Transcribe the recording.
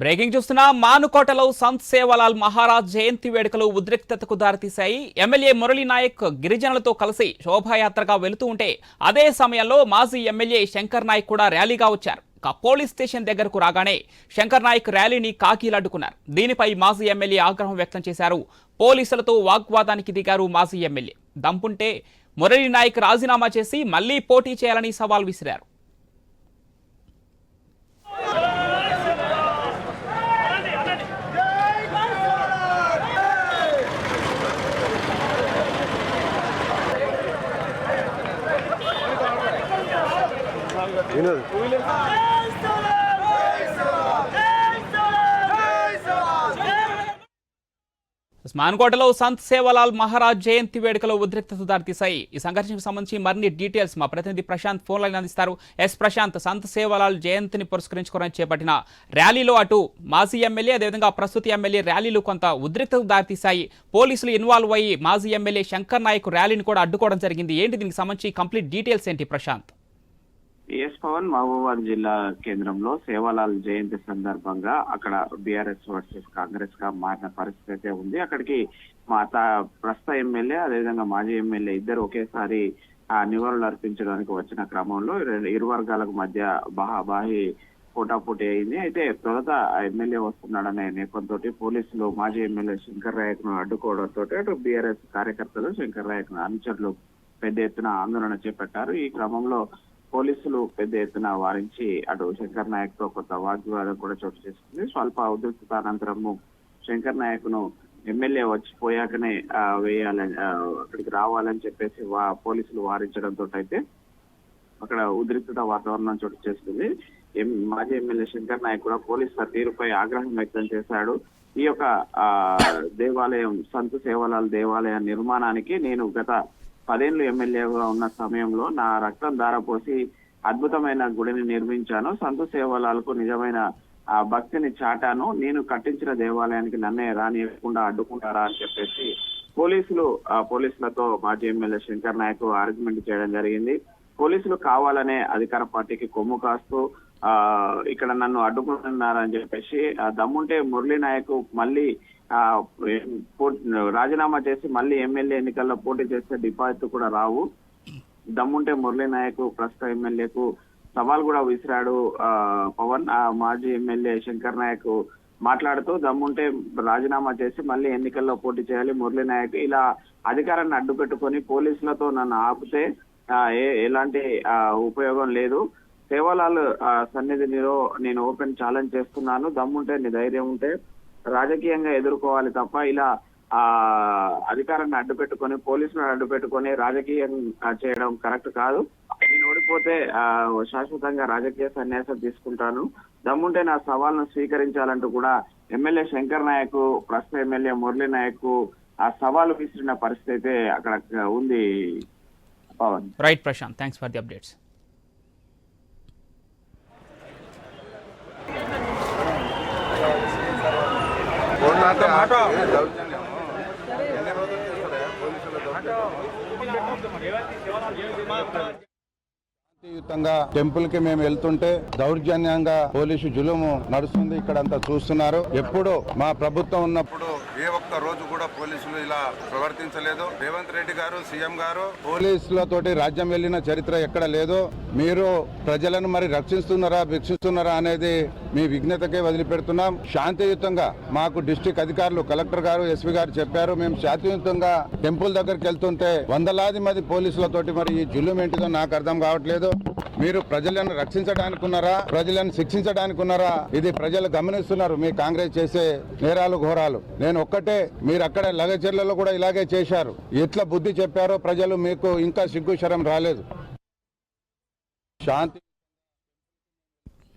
Breaking చూస్తున్నా మానుకోటలో సంత్ సేవలాల్ మహారాజ్ జయంతి వేడుకలు ఉద్రిక్తతకు దారితీశాయి. ఎమ్మెల్యే మురళీ నాయక్ గిరిజనులతో కలిసి శోభాయాత్రగా వెళుతూ ఉంటే అదే సమయంలో మాజీ ఎమ్మెల్యే శంకర్ నాయక్ కూడా ర్యాలీగా వచ్చారు. పోలీస్ స్టేషన్ దగ్గరకు రాగానే శంకర్ నాయక్ ర్యాలీని కాకీలడ్డుకున్నారు దీనిపై మాజీ ఎమ్మెల్యే ఆగ్రహం వ్యక్తం చేశారు. పోలీసులతో వాగ్వాదానికి దిగారు మాజీ ఎమ్మెల్యే. దంపుంటే మురళీ నాయక్ రాజీనామా చేసి మళ్ళీ పోటీ చేయాలని సవాల్ విసిరారు. వినోద్. స్మాన్కోటలో సంత్ సేవలాల్ మహారాజ్ జయంతి వేడుకలో ఉద్రిక్తత దారితీశాయి. ఈ సంఘర్షణకు సంబంధించి మరిన్ని డీటెయిల్స్ మా ప్రతినిధి ప్రశాంత్ ఫోన్ లైన్ అందిస్తారు. ఎస్ ప్రశాంత్ సంత్ సేవలాల్ జయంతిని పురస్కరించుకోవడం చేపట్టిన ర్యాలీలో అటు మాజీ ఎమ్మెల్యే అదేవిధంగా ప్రస్తుత ఎమ్మెల్యే ర్యాలీలు కొంత ఉద్రిక్తత దారితీశాయి. పోలీసులు ఇన్వాల్వ్ అయ్యి మాజీ ఎమ్మెల్యే శంకర్ నాయక్ ర్యాలీని కూడా అడ్డుకోవడం జరిగింది. ఏంటి దీనికి సంబంధించి కంప్లీట్ డీటెయిల్స్ ఏంటి ప్రశాంత్? ఎస్ పవన్ మహబూబాద్ జిల్లా కేంద్రంలో సేవాలాల్ జయంతి సందర్భంగా అక్కడ బీఆర్ఎస్ వర్సెస్ కాంగ్రెస్గా మారిన పరిస్థితి అయితే ఉంది. అక్కడికి మా ప్రస్తుత ఎమ్మెల్యే అదేవిధంగా మాజీ ఎమ్మెల్యే ఇద్దరు ఒకేసారి నివారణలు నివాళులు అర్పించడానికి వచ్చిన క్రమంలో ఇరు వర్గాలకు మధ్య బాహాబాహి పోటాపోటీ అయింది. అయితే తొలుత ఎమ్మెల్యే వస్తున్నాడనే నేపథ్యంతో పోలీసులు మాజీ ఎమ్మెల్యే శంకర్ రాయక్ను అడ్డుకోవడంతో అటు బీఆర్ఎస్ కార్యకర్తలు శంకర్ రాయక్ను అనుచరులు పెద్ద ఎత్తున ఆందోళన చేపట్టారు. ఈ క్రమంలో పోలీసులు పెద్ద ఎత్తున వారించి అటు శంకర్ నాయక్తో కొంత వాగ్వివాదం కూడా చోటు చేసుకుంది. స్వల్ప ఉద్రిక్తత అనంతరము శంకర్ నాయక్ను ఎమ్మెల్యే వచ్చిపోయాకనే ఆ, వేయాలని అక్కడికి రావాలని చెప్పేసి వా పోలీసులు వారించడంతో అయితే అక్కడ ఉద్రిక్తత వాతావరణం చోటు చేసుకుంది. ఎం- మాజీ ఎమ్మెల్యే శంకర్ నాయక్ కూడా పోలీసుల తీరుపై ఆగ్రహం వ్యక్తం చేశాడు. ఈ యొక్క ఆ దేవాలయం సంతు సేవలాల్ దేవాలయ నిర్మాణానికి నేను గత పదేళ్ళు ఎమ్మెల్యేగా ఉన్న సమయంలో నా రక్తం ధారపోసి అద్భుతమైన గుడిని నిర్మించాను. సంతు సేవలాలకు నిజమైన ఆ భక్తిని చాటాను. నేను కట్టించిన దేవాలయానికి నన్నే రానియకుండా అడ్డుకుంటారా అని చెప్పేసి పోలీసులు ఆ పోలీసులతో మాజీ ఎమ్మెల్యే శంకర్ నాయక్ ఆర్గ్యుమెంట్ చేయడం జరిగింది. పోలీసులు కావాలనే అధికార పార్టీకి కొమ్ము కాస్తూ ఇక్కడ నన్ను అడ్డుకుంటున్నారని చెప్పేసి ఆ దమ్ముంటే మురళీ నాయక్ మళ్ళీ ఆ పో- రాజీనామా చేసి మళ్ళీ ఎమ్మెల్యే ఎన్నికల్లో పోటీ చేస్తే డిపాజిట్ కూడా రావు. దమ్ముంటే మురళీ నాయక్ ప్రస్తుత ఎమ్మెల్యేకు సవాల్ కూడా విసిరాడు ఆ పవన్. ఆ మాజీ ఎమ్మెల్యే శంకర్ నాయక్ మాట్లాడుతూ దమ్ముంటే రాజీనామా చేసి మళ్ళీ ఎన్నికల్లో పోటీ చేయాలి మురళీ నాయక్. ఇలా అధికారాన్ని అడ్డు పెట్టుకొని పోలీసులతో నన్ను ఆపితే ఆ, ఏ- ఎలాంటి ఆ, ఉపయోగం లేదు. సేవలాల్ ఆ, సన్నిధిలో నేను ఓపెన్ ఛాలెంజ్ చేస్తున్నాను. దమ్ముంటే నీ ధైర్యం ఉంటే రాజకీయంగా ఎదుర్కోవాలి తప్ప ఇలా ఆ అధికారాన్ని అడ్డు పెట్టుకొని పోలీసులను అడ్డు పెట్టుకొని రాజకీయం చేయడం కరెక్ట్ కాదు. నేను ఓడిపోతే ఆ, శాశ్వతంగా రాజకీయ సన్యాసం తీసుకుంటాను. దమ్ముంటే నా సవాల్ను స్వీకరించాలంటూ కూడా ఎమ్మెల్యే శంకర్ నాయక్ ప్రస్తుత ఎమ్మెల్యే మురళీ నాయక్ ఆ సవాలు విసిరిన పరిస్థితి అయితే అక్కడ ఉంది. Pawan. Right Prashanth thanks for the updates శాంతియుతంగా టెంపుల్కి మేము వెళ్తుంటే దౌర్జన్యంగా పోలీసు జులుము నడుస్తుంది. ఇక్కడ అంతా చూస్తున్నారు. ఎప్పుడు మా ప్రభుత్వం ఉన్నప్పుడు ఏ ఒక్క రోజు కూడా పోలీసులు ఇలా ప్రవర్తించలేదు. రేవంత్ రెడ్డి గారు సీఎం గారు పోలీసులతోటి రాజ్యం వెళ్ళిన చరిత్ర ఎక్కడ లేదు మీరు ప్రజలను మరి రక్షిస్తున్నారా భిక్షిస్తున్నారా అనేది మీ విఘ్నతకే వదిలిపెడుతున్నాం. శాంతియుతంగా మాకు డిస్టిక్ అధికారులు కలెక్టర్ గారు ఎస్పీ గారు చెప్పారు. మేము శాంతియుతంగా టెంపుల్ దగ్గరికి వెళ్తుంటే వందలాది మంది పోలీసులతోటి మరి ఈ జుల్లుం ఏంటిదో నాకు అర్థం కావట్లేదు. మీరు ప్రజలను రక్షించడానికి ఉన్నారా ప్రజలను శిక్షించడానికి ఉన్నారా ఇది ప్రజలు గమనిస్తున్నారు. మీ కాంగ్రెస్ చేసే నేరాలు ఘోరాలు. నేను ఒక్కటే మీరు అక్కడ లగచర్లలో కూడా ఇలాగే చేశారు. ఎట్లా బుద్ధి చెప్పారో ప్రజలు మీకు ఇంకా సిగ్గు శరం రాలేదు. శాంతి